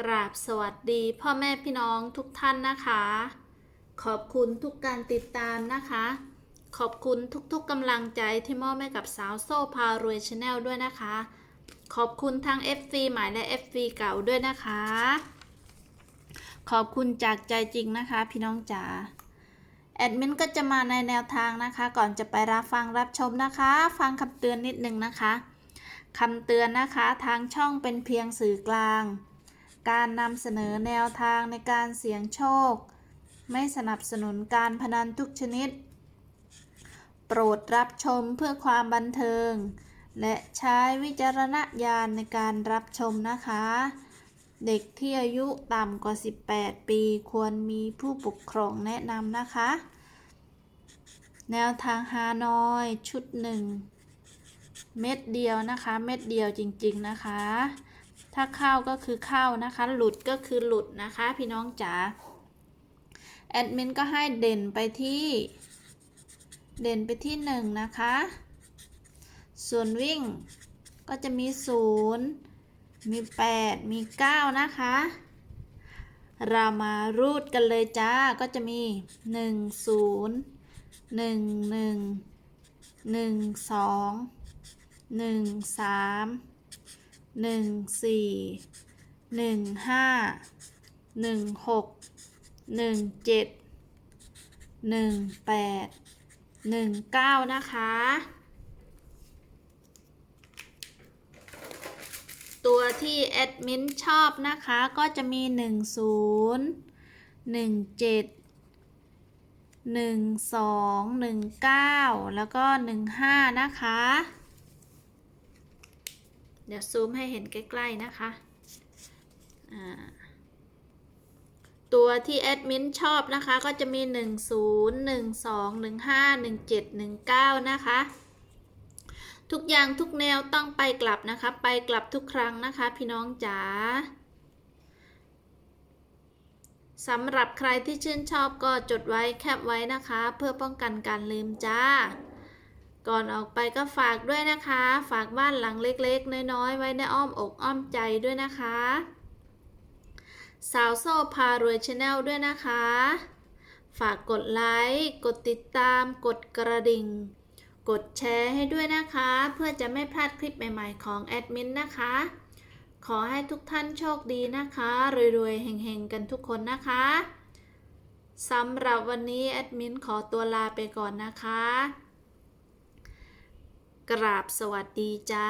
กราบสวัสดีพ่อแม่พี่น้องทุกท่านนะคะ ขอบคุณทุกการติดตามนะคะ ขอบคุณทุกๆกำลังใจที่มอบให้กับสาวโซ่พารวยชาแนลด้วยนะคะ ขอบคุณทั้ง FC ใหม่และ FC เก่าด้วยนะคะ ขอบคุณจากใจจริงนะคะ พี่น้องจ๋าแอดมินก็จะมาในแนวทางนะคะ ก่อนจะไปรับฟังรับชมนะคะ ฟังคำเตือนนิดนึงนะคะคำเตือนนะคะ ทางช่องเป็นเพียงสื่อกลาง การนำเสนอแนวทางในการเสี่ยงโชค ไม่สนับสนุนการพนันทุกชนิด โปรดรับชมเพื่อความบันเทิง และใช้วิจารณญาณในการรับชมนะคะ เด็กที่อายุต่ำกว่า 18 ปีควรมีผู้ปกครองแนะนำนะคะ แนวทางฮานอยชุดหนึ่งเม็ดเดียวนะคะ เม็ดเดียวจริงๆนะคะ ถ้าเข้าก็คือเข้านะคะ หลุดก็คือหลุดนะคะ พี่น้องจ๋าแอดมินก็ให้เด่นไปที่เด่นไปที่หนึ่งนะคะ ส่วนวิ่งก็จะมีศูนย์มีแปดมีเก้านะคะ เรามารูดกันเลยจ้า ก็จะมีหนึ่งศูนย์หนึ่ง หนึ่งสี่หนึ่งห้าหนึ่งหกหนึ่งเจ็ดหนึ่งแปดหนึ่งเก้านะคะ ตัวที่แอดมินชอบนะคะก็จะมีหนึ่งศูนย์หนึ่งเจ็ดหนึ่งสองหนึ่งเก้าแล้วก็หนึ่งห้านะคะ เดี๋ยวซูมให้เห็นใกล้ ๆ นะคะ ตัวที่แอดมินชอบนะคะก็จะมี 1 0 1 2 1 5 1 7 1 9 นะคะ ทุกอย่างทุกแนวต้องไปกลับนะคะ ไปกลับทุกครั้งนะคะ พี่น้องจ๋าสำหรับใครที่ชื่นชอบก็จดไว้แคปไว้นะคะ เพื่อป้องกันการลืมจ้า ก่อนออกไปก็ฝากด้วยนะคะ ฝากบ้านหลังเล็กๆ น้อยๆ ไว้ในอ้อมอกอ้อมใจด้วยนะคะ สาวโซ่พารวยชาแนลด้วยนะคะ ฝากกดไลค์ กดติดตาม กดกระดิ่ง กดแชร์ให้ด้วยนะคะ เพื่อจะไม่พลาดคลิปใหม่ๆของแอดมินนะคะ ขอให้ทุกท่านโชคดีนะคะ รวยๆเฮงๆ กันทุกคนนะคะสำหรับวันนี้แอดมินขอตัวลาไปก่อนนะคะ กราบสวัสดีจ้า